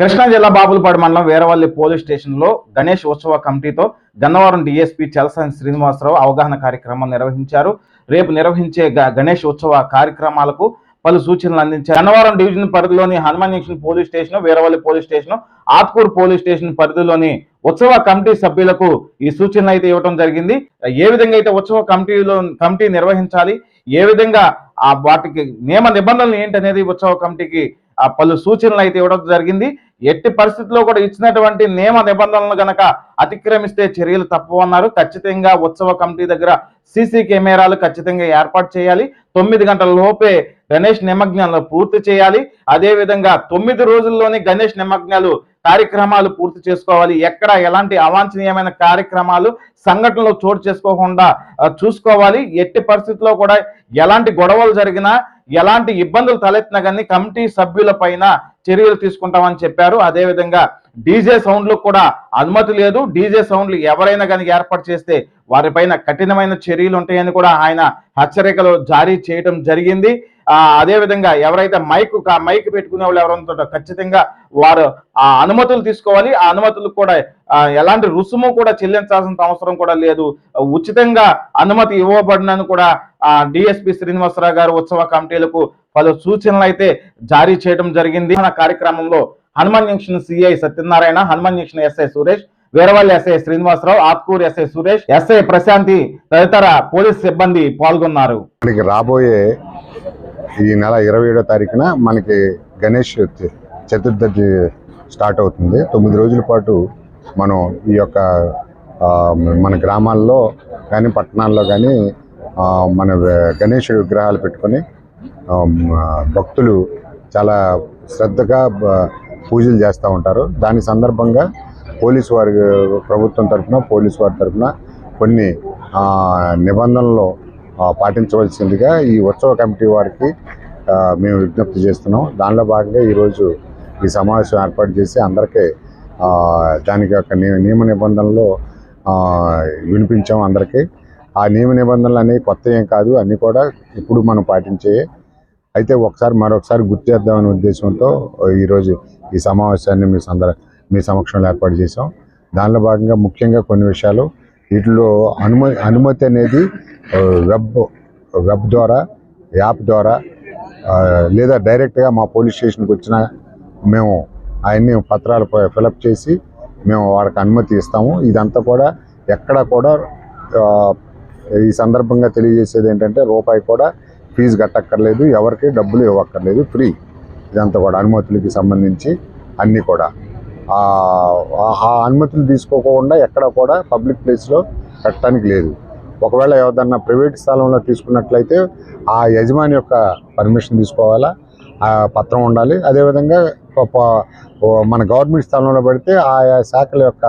కృష్ణా జిల్లా బాపులపాడు మండలం వేరవల్లి పోలీస్ స్టేషన్లో గణేష్ ఉత్సవ కమిటీతో గన్నవరం డిఎస్పీ చలసాని శ్రీనివాసరావు అవగాహన కార్యక్రమం నిర్వహించారు. రేపు నిర్వహించే గణేష్ ఉత్సవ కార్యక్రమాలకు పలు సూచనలు అందించారు. గన్నవరం డివిజన్ పరిధిలోని Hanuman junction police station Veeravalli police station Atkur police station పరిధిలోని ఉత్సవ కమిటీ సభ్యులకు ఈ సూచనలు అయితే ఇవ్వడం జరిగింది. ఏ విధంగా అయితే ఉత్సవ కమిటీలో కమిటీ నిర్వహించాలి ఏ విధంగా ఆ వాటికి నియమ నిబంధనలు ఏంటనేది ఉత్సవ కమిటీకి పలు సూచనలు అయితే ఇవ్వడం జరిగింది. ఎట్టి పరిస్థితుల్లో కూడా ఇచ్చినటువంటి నియమ నిబంధనలు గనక అతిక్రమిస్తే చర్యలు తప్పవన్నారు. ఖచ్చితంగా ఉత్సవ కమిటీ దగ్గర సీసీ కెమెరాలు ఖచ్చితంగా ఏర్పాటు చేయాలి. తొమ్మిది గంటల లోపే గణేష్ నిమగ్నాలు పూర్తి చేయాలి. అదేవిధంగా తొమ్మిది రోజుల్లోనే గణేష్ నిమగ్నాలు కార్యక్రమాలు పూర్తి చేసుకోవాలి. ఎక్కడ ఎలాంటి అవాంఛనీయమైన కార్యక్రమాలు సంఘటనలు చోటు చేసుకోకుండా చూసుకోవాలి. ఎట్టి పరిస్థితుల్లో కూడా ఎలాంటి గొడవలు జరిగినా ఎలాంటి ఇబ్బందులు తలెత్తినా కానీ కమిటీ సభ్యుల పైన చర్యలు తీసుకుంటామని చెప్పారు. అదేవిధంగా డీజే సౌండ్లు కూడా అనుమతి లేదు. డీజే సౌండ్లు ఎవరైనా కానీ ఏర్పాటు చేస్తే వారిపైన కఠినమైన చర్యలు ఉంటాయని కూడా ఆయన హెచ్చరికలు జారీ చేయడం జరిగింది. అదేవిధంగా అదే విధంగా ఎవరైతే మైక్ మైక్ పెట్టుకునే వాళ్ళు ఎవరైనా ఖచ్చితంగా వారు ఆ అనుమతులు తీసుకోవాలి. ఆ అనుమతులు కూడా ఎలాంటి రుసుము కూడా చెల్లించాల్సిన అవసరం కూడా లేదు. ఉచితంగా అనుమతి ఇవ్వబడినని కూడా ఆ డిఎస్పి శ్రీనివాసరావు గారు ఉత్సవ కమిటీలకు పలు సూచనలు అయితే జారీ చేయడం జరిగింది. మన కార్యక్రమంలో Hanuman junction CI Satyanarayana Hanuman junction SI Suresh Veeravalli SI Srinivasarao Atkur SI Suresh SI Prashanti తదితర పోలీస్ సిబ్బంది పాల్గొన్నారు. మనకి రాబోయే ఈ నెల ఇరవై ఏడో తారీఖున మనకి గణేష్ చ- చతుర్థి స్టార్ట్ అవుతుంది. తొమ్మిది రోజుల పాటు మనం ఈ యొక్క మన గ్రామాల్లో కానీ పట్టణాల్లో కానీ మన గణేష్ విగ్రహాలు పెట్టుకొని భక్తులు చాలా శ్రద్ధగా పూజలు చేస్తూ ఉంటారు. దాని సందర్భంగా పోలీసు వారి ప్రభుత్వం తరఫున పోలీసు వారి తరఫున కొన్ని నిబంధనలు పాటించవలసిందిగా ఈ ఉత్సవ కమిటీ వారికి మేము విజ్ఞప్తి చేస్తున్నాం. దానిలో భాగంగా ఈరోజు ఈ సమావేశం ఏర్పాటు చేసి అందరికీ దానికి యొక్క నియ- నియమ నిబంధనలు వినిపించాము అందరికీ. ఆ నియమ నిబంధనలు అనేవి కొత్త ఏం కాదు. అన్నీ కూడా ఇప్పుడు మనం పాటించే అయితే ఒకసారి మరొకసారి గుర్తు చేద్దామనే ఉద్దేశంతో ఈరోజు ఈ సమావేశాన్ని మీ సందర్ మీ సమక్షంలో ఏర్పాటు చేసాం దానిలో భాగంగా ముఖ్యంగా కొన్ని విషయాలు. వీటిలో అనుమతి అనుమతి అనేది వెబ్ వెబ్ ద్వారా యాప్ ద్వారా లేదా డైరెక్ట్గా మా పోలీస్ స్టేషన్కి వచ్చిన మేము ఆయన్ని పత్రాలు ఫిలప్ చేసి మేము వాడికి అనుమతి ఇస్తాము. ఇదంతా కూడా ఎక్కడ కూడా ఈ సందర్భంగా తెలియజేసేది ఏంటంటే రూపాయి కూడా ఫీజు కట్టక్కర్లేదు ఎవరికి డబ్బులు ఇవ్వక్కర్లేదు ఫ్రీ. ఇదంతా కూడా అనుమతులకి సంబంధించి అన్నీ కూడా. ఆ అనుమతులు తీసుకోకుండా ఎక్కడ కూడా పబ్లిక్ ప్లేస్లో కట్టడానికి లేదు. ఒకవేళ ఏదన్నా ప్రైవేట్ స్థలంలో తీసుకున్నట్లయితే ఆ యజమాని యొక్క పర్మిషన్ తీసుకోవాలా? ఆ పత్రం ఉండాలి. అదేవిధంగా మన గవర్నమెంట్ స్థలంలో పెడితే ఆయా శాఖల యొక్క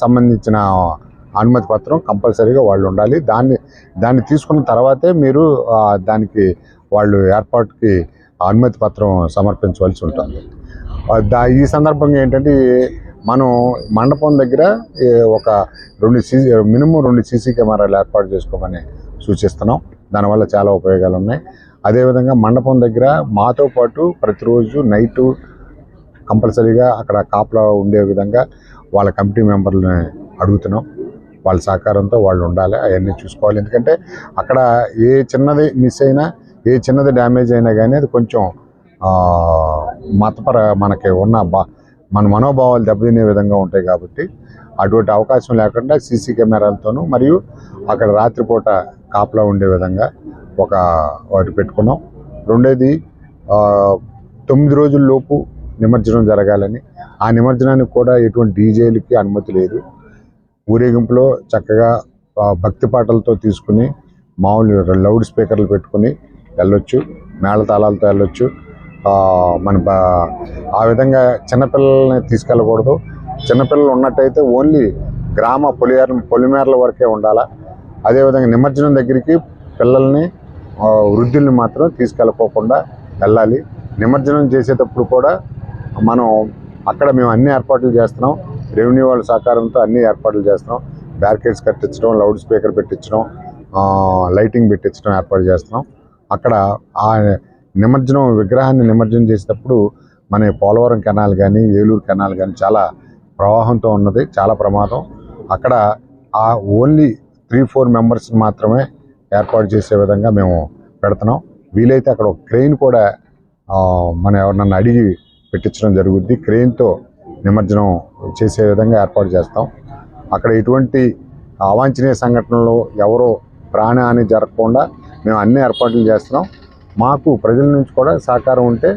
సంబంధించిన అనుమతి పత్రం కంపల్సరీగా వాళ్ళు ఉండాలి. దాన్ని దాన్ని తీసుకున్న తర్వాతే మీరు దానికి వాళ్ళు ఏర్పాటుకి అనుమతి పత్రం సమర్పించవలసి ఉంటుంది. దా ఈ సందర్భంగా ఏంటంటే మనం మండపం దగ్గర ఒక రెండు సీసీ మినిమం రెండు సీసీ కెమెరాలు ఏర్పాటు చేసుకోమని సూచిస్తున్నాం. దానివల్ల చాలా ఉపయోగాలు ఉన్నాయి. అదేవిధంగా మండపం దగ్గర మాతో పాటు ప్రతిరోజు నైటు కంపల్సరీగా అక్కడ కాపలా ఉండే విధంగా వాళ్ళ కమిటీ మెంబర్లని అడుగుతున్నాం. వాళ్ళ సహకారంతో వాళ్ళు ఉండాలి అవన్నీ చూసుకోవాలి. ఎందుకంటే అక్కడ ఏ చిన్నది మిస్ అయినా ఏ చిన్నది డ్యామేజ్ అయినా కానీ అది కొంచెం మతపర మనకి ఉన్న బా మన మనోభావాలు దెబ్బతినే విధంగా ఉంటాయి కాబట్టి అటువంటి అవకాశం లేకుండా సీసీ కెమెరాలతోనూ మరియు అక్కడ రాత్రిపూట కాపలా ఉండే విధంగా ఒక వాటి పెట్టుకున్నాం. రెండోది తొమ్మిది రోజుల లోపు నిమజ్జనం జరగాలని. ఆ నిమజ్జనానికి కూడా ఎటువంటి డీజేలకి అనుమతి లేదు. ఊరేగింపులో చక్కగా భక్తి పాటలతో తీసుకుని మామూలు లౌడ్ స్పీకర్లు పెట్టుకుని వెళ్ళొచ్చు మేళతాళాలతో వెళ్ళొచ్చు. మన ఆ విధంగా చిన్నపిల్లల్ని తీసుకెళ్ళకూడదు. చిన్నపిల్లలు ఉన్నట్టయితే ఓన్లీ గ్రామ పొలిమేర పొలిమేరల వరకే ఉండాలా. అదేవిధంగా నిమజ్జనం దగ్గరికి పిల్లల్ని వృద్ధుల్ని మాత్రం తీసుకెళ్ళకోకుండా వెళ్ళాలి. నిమజ్జనం చేసేటప్పుడు కూడా మనం అక్కడ మేము అన్ని ఏర్పాట్లు చేస్తున్నాం. రెవెన్యూ వాళ్ళ సహకారంతో అన్ని ఏర్పాట్లు చేస్తున్నాం. బ్యారికేడ్స్ కట్టించడం లౌడ్ స్పీకర్ పెట్టించడం లైటింగ్ పెట్టించడం ఏర్పాటు చేస్తున్నాం. అక్కడ ఆ నిమజ్జనం విగ్రహాన్ని నిమజ్జనం చేసేటప్పుడు మన పోలవరం కెనాల్ కానీ ఏలూరు కెనాల్ కానీ చాలా ప్రవాహంతో ఉన్నది చాలా ప్రమాదం. అక్కడ ఆ ఓన్లీ త్రీ ఫోర్ మెంబర్స్ మాత్రమే ఏర్పాటు చేసే విధంగా మేము పెడుతున్నాం. వీలైతే అక్కడ ఒక క్రెయిన్ కూడా మనం ఎవరినన్నా అడిగి పెట్టించడం జరుగుద్ది. క్రెయిన్తో నిమజ్జనం చేసే విధంగా ఏర్పాటు చేస్తాం. అక్కడ ఎటువంటి అవాంఛనీయ సంఘటనలు ఎవరో ప్రాణహాని జరగకుండా మేము అన్ని ఏర్పాట్లు చేస్తున్నాం. మాకు ప్రజల నుంచి కూడా సహకారం ఉంటే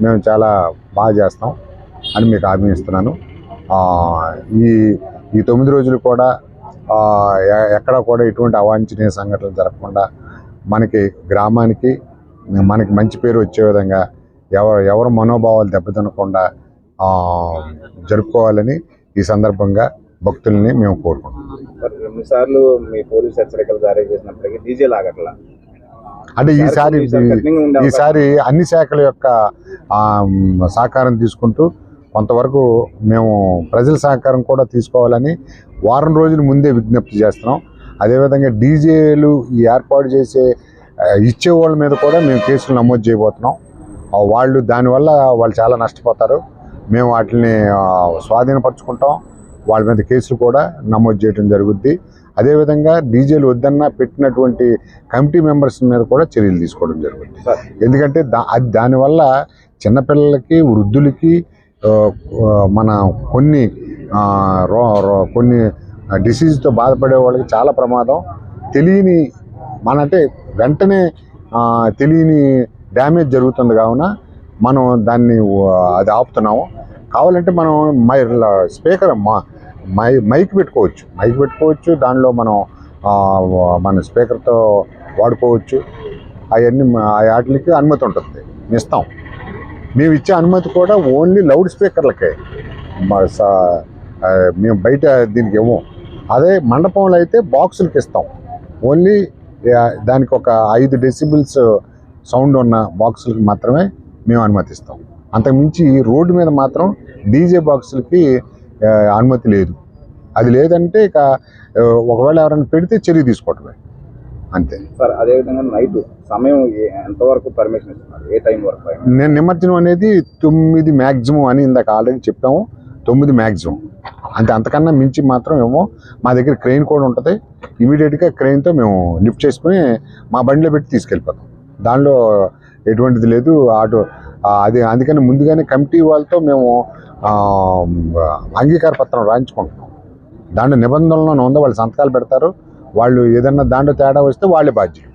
మేము చాలా బాగా చేస్తాం అని మీకు హామీ ఇస్తున్నాను ఈ ఈ తొమ్మిది రోజులు కూడా ఎ- ఎక్కడ కూడా ఎటువంటి అవాంఛనీయ సంఘటనలు జరగకుండా మనకి గ్రామానికి మనకి మంచి పేరు వచ్చే విధంగా ఎవరు ఎవరు మనోభావాలు దెబ్బతినకుండా జరుపుకోవాలని ఈ సందర్భంగా భక్తుల్ని మేము కోరుకుంటున్నాం. మరి రెండు సార్లు మీ పోలీస్ హెచ్చరికలు జారీ చేసినప్పటికీ డీజే లాగట్లా? అంటే ఈసారి ఈసారి అన్ని శాఖల యొక్క సహకారం తీసుకుంటూ కొంతవరకు మేము ప్రజల సహకారం కూడా తీసుకోవాలని వారం రోజుల ముందే విజ్ఞప్తి చేస్తున్నాం. అదేవిధంగా డీజేలు ఈ ఏర్పాటు చేసే ఇచ్చే వాళ్ళ మీద కూడా మేము కేసులు నమోదు చేయబోతున్నాం. వాళ్ళు దానివల్ల వాళ్ళు చాలా నష్టపోతారు. మేము వాటిని స్వాధీనపరచుకుంటాం. వాళ్ళ మీద కేసులు కూడా నమోదు చేయడం జరుగుద్ది. అదేవిధంగా డీజేలు వద్దన్నా పెట్టినటువంటి కమిటీ మెంబర్స్ మీద కూడా చర్యలు తీసుకోవడం జరుగుతుంది ఎందుకంటే దా అది దానివల్ల చిన్నపిల్లలకి వృద్ధులకి మన కొన్ని కొన్ని డిసీజ్తో బాధపడే వాళ్ళకి చాలా ప్రమాదం. తెలియని మన అంటే వెంటనే తెలియని డ్యామేజ్ జరుగుతుంది కావున మనం దాన్ని అది ఆపుతున్నాము. కావాలంటే మనం మై స్పీకర్ మా మై మైక్ పెట్టుకోవచ్చు. మైక్ పెట్టుకోవచ్చు. దానిలో మనం మన స్పీకర్తో వాడుకోవచ్చు. అవన్నీ వాటికి అనుమతి ఉంటుంది. ఇస్తాం. మేము ఇచ్చే అనుమతి కూడా ఓన్లీ లౌడ్ స్పీకర్లకే. మా మేము బయట దీనికి ఇవ్వం. అదే మండపంలో అయితే బాక్సులకి ఇస్తాం. ఓన్లీ దానికి ఒక ఐదు డెసిబుల్స్ సౌండ్ ఉన్న బాక్సులకి మాత్రమే మేము అనుమతిస్తాం. అంతకుమించి రోడ్డు మీద మాత్రం డీజే బాక్సులకి అనుమతి లేదు. అది లేదంటే ఇక ఒకవేళ ఎవరైనా పెడితే చర్య తీసుకోవటమే. అంతే. సార్ అదే విధంగా నైట్ సమయం ఎంతవరకు పర్మిషన్ ఇస్తున్నారు? ఏ టైం వరకు నేను నిమజ్జనం అనేది తొమ్మిది మ్యాక్సిమం అని ఇందాక ఆల్రెడీ చెప్పాము. తొమ్మిది మ్యాక్సిమం అంతే అంతకన్నా మించి మాత్రం ఏమో మా దగ్గర క్రెయిన్ కూడా ఉంటుంది. ఇమీడియట్గా క్రెయిన్తో మేము లిఫ్ట్ చేసుకుని మా బండిలో పెట్టి తీసుకెళ్ళిపోతాం. దానిలో ఎటువంటిది లేదు. ఆటో అది అందుకని ముందుగానే కమిటీ వాళ్ళతో మేము అంగీకార పత్రం రాయించుకుంటున్నాం. దాంట్లో నిబంధనలను ఉందో? వాళ్ళు సంతకాలు పెడతారు. వాళ్ళు ఏదన్నా దాంట్లో తేడా వస్తే వాళ్ళే బాధ్యులు.